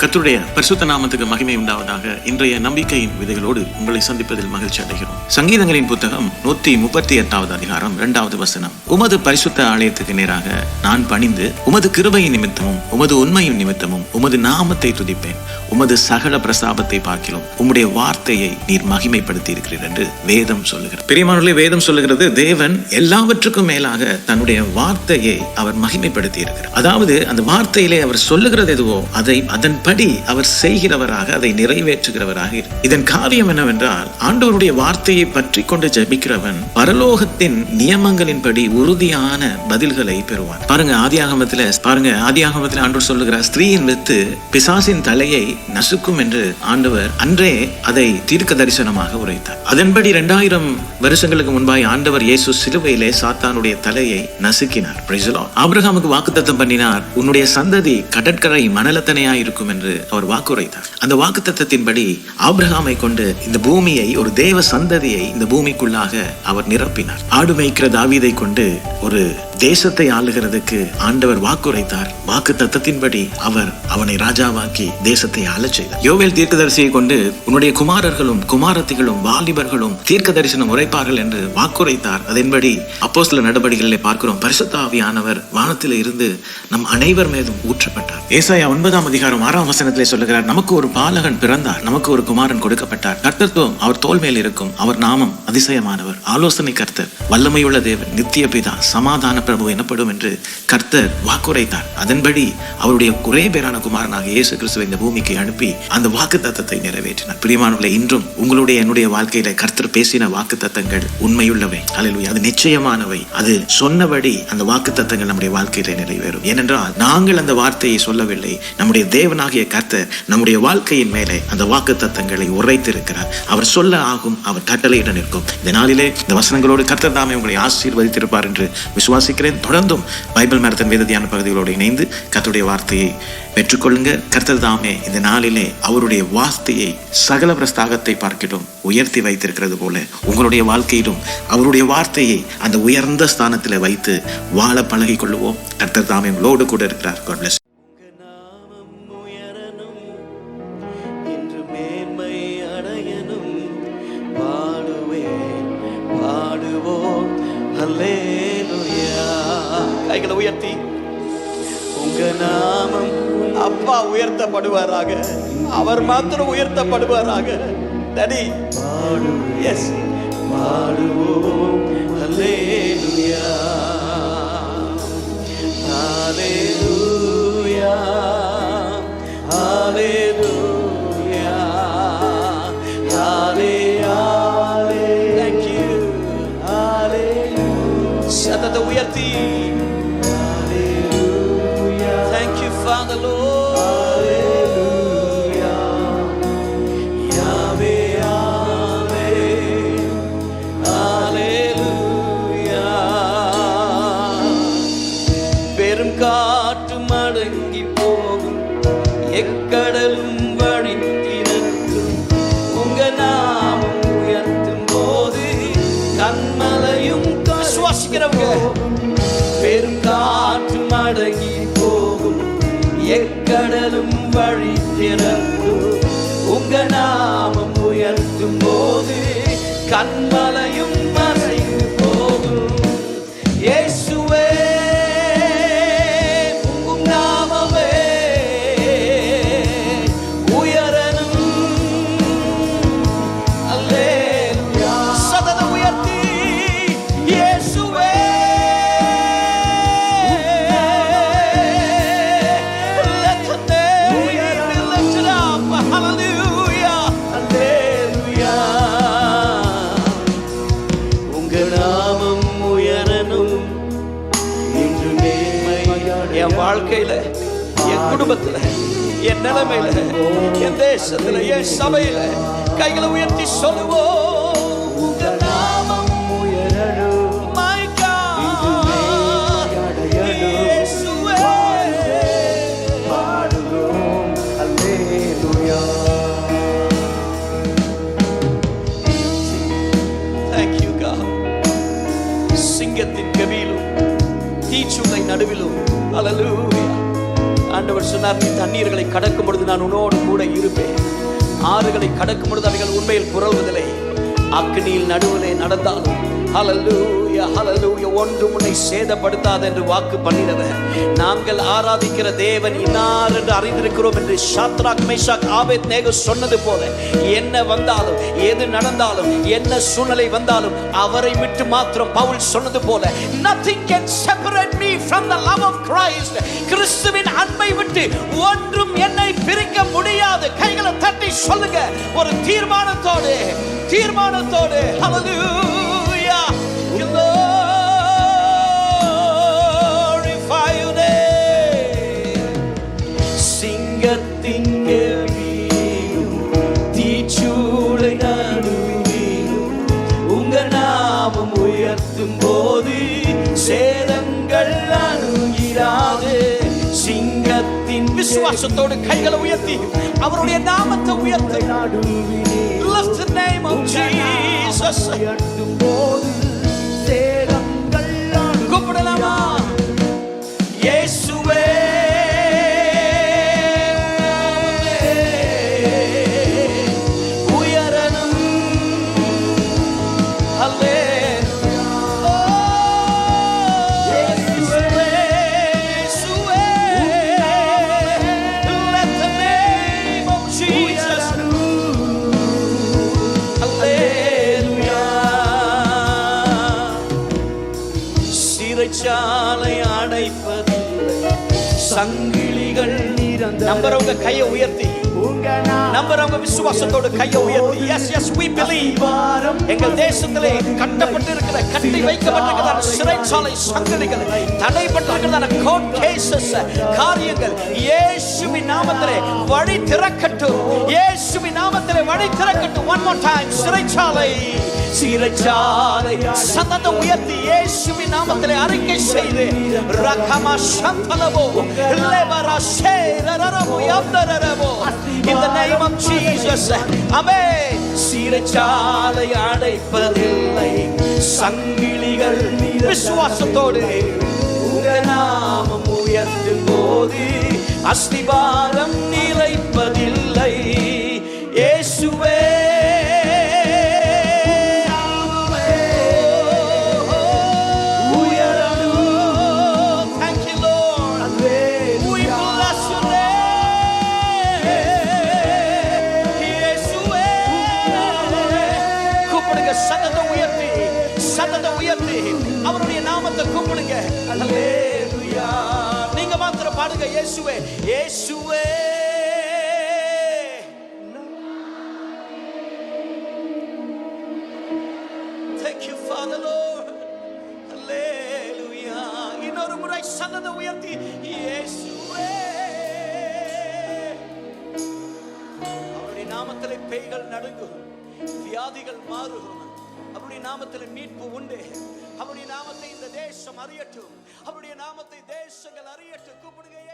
கத்துடைய பரிசுத்த நாமத்துக்கு மகிமை உண்டாவதாக இன்றைய நம்பிக்கையின் விதைகளோடு உங்களை சந்திப்பதில் மகிழ்ச்சி அடைகிறோம். சங்கீதங்களின் புத்தகம் நூத்தி முப்பத்தி எட்டாவது அதிகாரம் இரண்டாவது வசனம். உமது பரிசுத்த ஆலயத்துக்கு நேராக நான் பணிந்து உமது கிருபையின் நிமித்தமும் உமது உண்மையின் நிமித்தமும் உமது நாமத்தை துதிப்பேன். உமது சகல பிரசாபத்தை பார்க்கிறோம் உம்முடைய வார்த்தையை நீர் மகிமைப்படுத்தி இருக்கிறீர் என்று வேதம் சொல்லுகிறது. பெரியமானவர்களே வேதம் சொல்லுகிறது தேவன் எல்லாவற்றுக்கும் மேலாக தன்னுடைய வார்த்தையை அவர் மகிமைப்படுத்தி இருக்கிறார் அதாவது அந்த வார்த்தையிலே அவர் சொல்லுகிறது எதுவோ அதை அதன் படி அவர் செய்கிறவராக அதை நிறைவேற்றுகிறவராக இதன் காரியம் என்னவென்றால் ஆண்டவருடைய வார்த்தையை பற்றி கொண்டு ஜெபிக்கிறவன் பரலோகத்தின் நியமங்களின்படி உறுதியான பதில்களை பெறுவான். பாருங்க ஆதியாகமத்தில் பாருங்க ஆதியாகமத்துல ஆண்டவர் சொல்லுகிறார் ஸ்திரீயின் வித்து பிசாசின் தலையை நசுக்கும் என்று ஆண்டவர் அன்றே அதை தீர்க்க தரிசனமாக உரைத்தார். அதன்படி இரண்டாயிரம் வருஷங்களுக்கு முன்பாய் ஆண்டவர் இயேசு சிலுவையிலே சாத்தானுடைய தலையை நசுக்கினார். ஆபிரகாமுக்கு வாக்குத்தத்தம் பண்ணினார். உன்னுடைய சந்ததி கடற்கரை மணலத்தனையா இருக்கும் என்று அவர் வாக்குரைத்தார். அந்த வாக்குத்தத்தத்தின்படி ஆப்ரஹாமை கொண்டு இந்த பூமியை ஒரு தேவ சந்ததியை இந்த பூமிக்குள்ளாக அவர் நிரப்பினார். ஆடு மேய்க்கிற தாவீதை கொண்டு ஒரு தேசத்தை ஆளுகிறதுக்கு ஆண்டவர் வாக்குரைத்தார். வாக்கு தத்தத்தின்படி அவர் அவனை ராஜாவாக்கி தேசத்தை ஆளச் செய்தார். யோவேல் தீர்க்கதரிசியை கொண்டு உன்னுடைய குமாரர்களும் குமாரத்திகளும் வாலிபர்களும் தீர்க்க தரிசனம் உரைப்பார்கள் என்று வாக்குரைத்தார். அதன்படி அப்போ சில நடவடிக்கைகளை பார்க்கிறோம் பரிசுத்தாவியானவர் வானத்தில் இருந்து நம் அனைவர் மீதும் ஊற்றப்பட்டார். ஏசாயா ஒன்பதாம் அதிகாரம் ஆறாம் வசனத்திலே சொல்லுகிறார் நமக்கு ஒரு பாலகன் பிறந்தார். நமக்கு ஒரு குமாரன் கொடுக்கப்பட்டார். கர்த்தத்துவம் அவர் தோல் மேல் இருக்கும். அவர் நாமம் அதிசயமானவர். ஆலோசனை கர்த்தர் வல்லமையுள்ள தேவன் நித்திய பிதா சமாதான பிரபு எனப்படும் என்று கர்த்தர் வாக்குரைத்தார். அதன்படி அவருடைய குறை பேரான குமாரனாக இயேசு கிறிஸ்துவை இந்த பூமிக்கு அனுப்பி அந்த வாக்கு தத்தத்தை நிறைவேற்றினார். பிரியமானவர்களை இன்றும் உங்களுடைய என்னுடைய வாழ்க்கையில கர்த்தர் பேசின வாக்கு தத்தங்கள் உண்மையுள்ளவை. அல்லேலூயா அது நிச்சயமானவை. அது சொன்னபடி அந்த வாக்கு தத்தங்கள் நம்முடைய வாழ்க்கையில நிறைவேறும். ஏனென்றால் நாங்கள் அந்த வார்த்தையை சொல்லவில்லை. நம்முடைய தேவனாகிய கர்த்தர் நம்முடைய வாழ்க்கையின் மேலே அந்த வாக்கு தத்தங்களை உரைத்திருக்கிறார். அவர் சொல்ல ஆகும் அவர் கட்டளையிட நிற்கும். இந்த நாளிலே இந்த வசனங்களோடு கர்த்தர் தாமே உங்களை ஆசீர்வதித்திருப்பார் என்று விசுவாசிக்கிறேன் தொடர்ந்தும் பைபிள் மரத்தின் வேத தியான பகுதிகளோடு இணைந்து கத்துடைய வார்த்தையை பெற்றுக்கொள்ளுங்க கர்த்தர் தாமே இந்த நாளிலே அவருடைய வார்த்தையை சகல பிரஸ்தாகத்தை பார்க்கிலும் உயர்த்தி வைத்திருக்கிறது போல உங்களுடைய வாழ்க்கையிலும் அவருடைய வார்த்தையை அந்த உயர்ந்த ஸ்தானத்தில் வைத்து வாழ பழகி கொள்ளுவோம் கர்த்தர் தாமே உங்களோடு கூட இருக்கிறார். God bless அப்பா உயர்த்தப்படுவாராக. அவர் மாத்திரம் உயர்த்தப்படுவாராக. தடி எஸ் பாடுவோம் அல்லேலூயா. Hallelujah. Hallelujah. வழி திறக்கும் உங்க நாமம் உயர்த்தும் போது கண்மலையும் உங்க நாமம் உயரணும். இன்று என் வாழ்க்கையில என் குடும்பத்துல என் நிலைமையில என் தேசத்துல என் சபையில கைகளை உயர்த்தி சொல்லுவோம். தீச்சுளை நடுவிலும். அலலூ ஆண்டவர் சொன்னார் நீ தண்ணீர்களை கடக்கும் பொழுது நான் உன்னோடு கூட இருப்பேன். ஆறுகளை கடக்கும் பொழுது அவைகள் உண்மையில் புறவுவதில்லை அக்னியில் நடுவிலே நடந்தாலும். ஒன்று ஹalleluya. ஒன்றும் உன்னை சேதப்படுத்தாது என்று வாக்கு பண்ணினவர் நாங்கள் ஆராதிக்கிற தேவன் இன்னார் என்று அறிந்திருக்கிறோம் என்று சாத்ராக் மேஷாக் ஆபேத் நேகு சொன்னது போல என்ன வந்தாலும் எது நடந்தாலும் என்ன சூழ்நிலை வந்தாலும் அவரை விட்டு மாத்திரம் பவுல் சொன்னது போல nothing can separate me from the love of Christ. கிறிஸ்துவின் அன்பை விட்டு ஒன்றும் என்னை பிரிக்க முடியாது. கைகளை தட்டி சொல்லுங்க ஒரு தீர்மானத்தோடு தீர்மானத்தோடு ஹalleluya சிங்கத்தின் வீடும் தீச்சூளை நடுவிலும் உங்க நாமம் உயர்த்தும் போது சேதங்கள் அணுகிறாது சிங்கத்தின் விசுவாசத்தோடு கைகளை உயர்த்தி அவருடைய நாமத்தை உயர்த்தி. Lift the name of Jesus. கூப்பிடலாமா சிறைச்சாலை அடைப்பதில்லை. சங்கிலிகள் நம்புறவங்க கையை உயர்த்தி. நம்புறவங்க விசுவாசத்தோட கையை உயர்த்தி. Yes yes we believe. எங்கள் தேசத்திலே கட்டப்பட்டு இருக்கிற கட்டி வைக்கப்பட்டிருக்கிற சிறைச்சாலை. சங்கிலிகள் தடைப்பட்டிருக்கிறதான கோர்ட் கேசஸ் காரியங்கள். இயேசுவின் நாமத்திலே வழி திறக்கட்டும். இயேசுவின் நாமத்திலே வழி திறக்கட்டும். One more time சிறைச்சாலை. சிறைச்சாலை சத்தத்தை உயர்த்தி இயேசுவின் நாமத்திலே அறிக்கை செய்து ரகமா சந்தலபோ லெபரா ஷேரரரபோ யந்தரரபோ in the name of Jesus. ஆமென் சிறைச்சாலை அடைப்பதில்லை. சங்கிலிகள் விசுவாசத்தோடு. நாமம் உயர்த்தும் போது அஸ்திபாரம் நிலைப்பதில்லை. இயேசுவே நீங்க மாத்திரம் பாடுங்க இயேசுவே இயேசுவே. Thank you, Father Lord. Hallelujah. இன்னொரு முறை சத்தத்தை உயர்த்தி இயேசுவே. அவருடைய நாமத்திலே பேய்கள் நடுங்கும் வியாதிகள் மாறும். அப்படி நாமத்தில் மீட்பு உண்டு. அவருடைய நாமத்தை இந்த தேசம் அறியட்டும். அவருடைய நாமத்தை தேசங்கள் அறியட்டும். கூப்பிடுங்க